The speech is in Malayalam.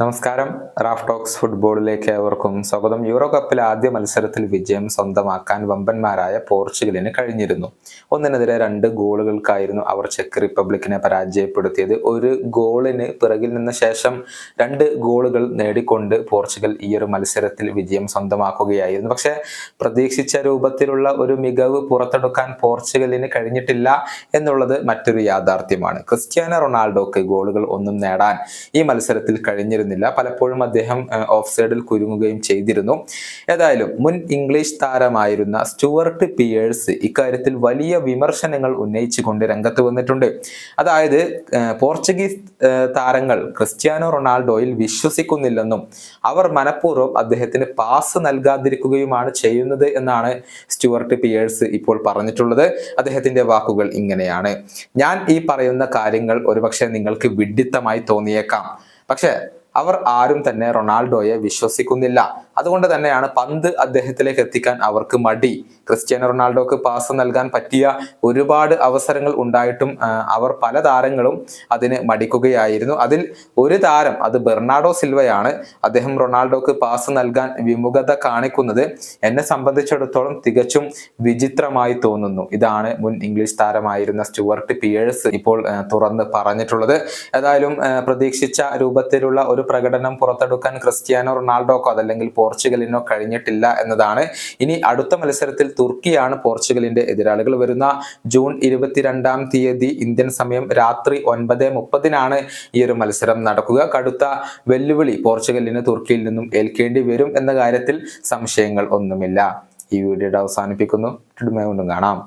നമസ്കാരം. റാഫ് ടോക്സ് ഫുട്ബോളിലേക്ക് ഏവർക്കും സ്വാഗതം. യൂറോ കപ്പിൽ ആദ്യ മത്സരത്തിൽ വിജയം സ്വന്തമാക്കാൻ വമ്പന്മാരായ പോർച്ചുഗലിന് കഴിഞ്ഞിരുന്നു. ഒന്നിനെതിരെ രണ്ട് ഗോളുകൾക്കായിരുന്നു അവർ ചെക്ക് റിപ്പബ്ലിക്കിനെ പരാജയപ്പെടുത്തിയത്. ഒരു ഗോളിന് പിറകിൽ നിന്ന ശേഷം രണ്ട് ഗോളുകൾ നേടിക്കൊണ്ട് പോർച്ചുഗൽ ഈ ഒരു മത്സരത്തിൽ വിജയം സ്വന്തമാക്കുകയായിരുന്നു. പക്ഷേ പ്രതീക്ഷിച്ച രൂപത്തിലുള്ള ഒരു മികവ് പുറത്തെടുക്കാൻ പോർച്ചുഗലിന് കഴിഞ്ഞിട്ടില്ല എന്നുള്ളത് മറ്റൊരു യാഥാർത്ഥ്യമാണ്. ക്രിസ്ത്യാനോ റൊണാൾഡോക്ക് ഗോളുകൾ ഒന്നും നേടാൻ ഈ മത്സരത്തിൽ കഴിഞ്ഞിരുന്നില്ല പലപ്പോഴും അദ്ദേഹം ഓഫ് സൈഡിൽ കുരുങ്ങുകയും ചെയ്തിരുന്നു. ഏതായാലും മുൻ ഇംഗ്ലീഷ് താരമായിരുന്ന സ്റ്റുവർട്ട് പിയേഴ്സ് ഇക്കാര്യത്തിൽ വലിയ വിമർശനങ്ങൾ ഉന്നയിച്ചുകൊണ്ട് രംഗത്ത് വന്നിട്ടുണ്ട്. അതായത് പോർച്ചുഗീസ് താരങ്ങൾ ക്രിസ്ത്യാനോ റൊണാൾഡോയിൽ വിശ്വസിക്കുന്നില്ലെന്നും അവർ മനഃപൂർവം അദ്ദേഹത്തിന് പാസ് നൽകാതിരിക്കുകയുമാണ് ചെയ്യുന്നത് എന്നാണ് സ്റ്റുവർട്ട് പിയേഴ്സ് ഇപ്പോൾ പറഞ്ഞിട്ടുള്ളത്. അദ്ദേഹത്തിന്റെ വാക്കുകൾ ഇങ്ങനെയാണ്. ഞാൻ ഈ പറയുന്ന കാര്യങ്ങൾ ഒരുപക്ഷെ നിങ്ങൾക്ക് വിഡിത്തമായി തോന്നിയേക്കാം. പക്ഷെ അവർ ആരും തന്നെ റൊണാൾഡോയെ വിശ്വസിക്കുന്നില്ല. അതുകൊണ്ട് തന്നെയാണ് പന്ത് അദ്ദേഹത്തിലേക്ക് എത്തിക്കാൻ അവർക്ക് മടി. ക്രിസ്ത്യാനോ റൊണാൾഡോക്ക് പാസ് നൽകാൻ പറ്റിയ ഒരുപാട് അവസരങ്ങൾ ഉണ്ടായിട്ടും അവർ പല താരങ്ങളും അതിന് മടിക്കുകയായിരുന്നു. അതിൽ ഒരു താരം അത് ബെർണാഡോ സിൽവയാണ്. അദ്ദേഹം റൊണാൾഡോക്ക് പാസ് നൽകാൻ വിമുഖത കാണിക്കുന്നത് എന്നെ സംബന്ധിച്ചിടത്തോളം തികച്ചും വിചിത്രമായി തോന്നുന്നു. ഇതാണ് മുൻ ഇംഗ്ലീഷ് താരമായിരുന്ന സ്റ്റുവർട്ട് പിയേഴ്സ് ഇപ്പോൾ തുറന്ന് പറഞ്ഞിട്ടുള്ളത്. ഏതായാലും പ്രതീക്ഷിച്ച രൂപത്തിലുള്ള ഒരു പ്രകടനം പുറത്തെടുക്കാൻ ക്രിസ്ത്യാനോ റൊണാൾഡോക്കോ അതല്ലെങ്കിൽ പോർച്ചുഗലിനോ കഴിഞ്ഞിട്ടില്ല എന്നതാണ്. ഇനി അടുത്ത മത്സരത്തിൽ തുർക്കിയാണ് പോർച്ചുഗലിന്റെ എതിരാളികൾ വരുന്ന. ജൂൺ ഇരുപത്തിരണ്ടാം തീയതി ഇന്ത്യൻ സമയം രാത്രി ഒൻപത് മുപ്പതിനാണ് ഈ ഒരു മത്സരം നടക്കുക. കടുത്ത വെല്ലുവിളി പോർച്ചുഗലിന് തുർക്കിയിൽ നിന്നും ഏൽക്കേണ്ടി വരും എന്ന കാര്യത്തിൽ സംശയങ്ങൾ ഒന്നുമില്ല. ഈ വീഡിയോയുടെ അവസാനിപ്പിക്കുന്നു. കാണാം.